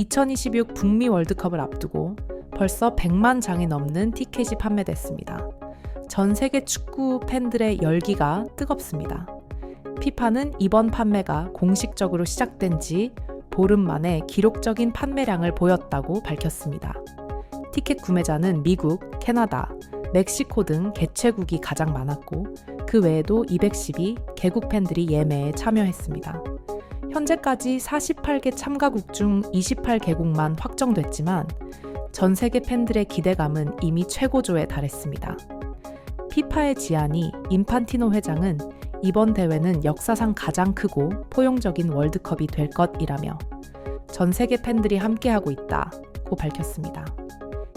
2026 북미 월드컵을 앞두고 벌써 100만 장이 넘는 티켓이 판매됐습니다. 전 세계 축구 팬들의 열기가 뜨겁습니다. 피파는 이번 판매가 공식적으로 시작된 지 보름 만에 기록적인 판매량을 보였다고 밝혔습니다. 티켓 구매자는 미국, 캐나다, 멕시코 등 개최국이 가장 많았고 그 외에도 212 개국 팬들이 예매에 참여했습니다. 현재까지 48개 참가국 중 28개국만 확정됐지만 전 세계 팬들의 기대감은 이미 최고조에 달했습니다. 피파의 지안이 인판티노 회장은 이번 대회는 역사상 가장 크고 포용적인 월드컵이 될 것이라며 전 세계 팬들이 함께하고 있다고 밝혔습니다.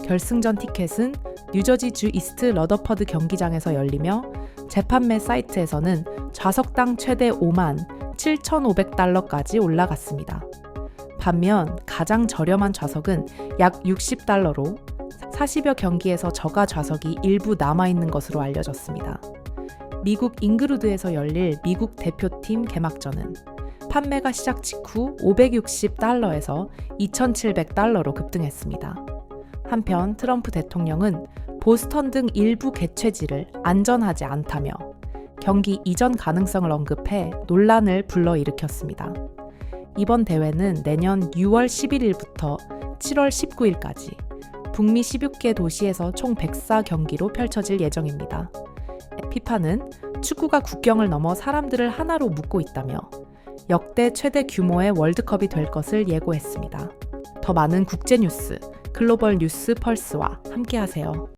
결승전 티켓은 뉴저지 주 이스트 러더퍼드 경기장에서 열리며 재판매 사이트에서는 좌석당 최대 5만 7,500달러까지 올라갔습니다. 반면 가장 저렴한 좌석은 약 60달러로 40여 경기에서 저가 좌석이 일부 남아있는 것으로 알려졌습니다. 미국 잉그루드에서 열릴 미국 대표팀 개막전은 판매가 시작 직후 560달러에서 2,700달러로 급등했습니다. 한편 트럼프 대통령은 보스턴 등 일부 개최지를 안전하지 않다며 경기 이전 가능성을 언급해 논란을 불러일으켰습니다. 이번 대회는 내년 6월 11일부터 7월 19일까지 북미 16개 도시에서 총 104경기로 펼쳐질 예정입니다. 피파는 축구가 국경을 넘어 사람들을 하나로 묶고 있다며 역대 최대 규모의 월드컵이 될 것을 예고했습니다. 더 많은 국제 뉴스, 글로벌 뉴스 펄스와 함께하세요.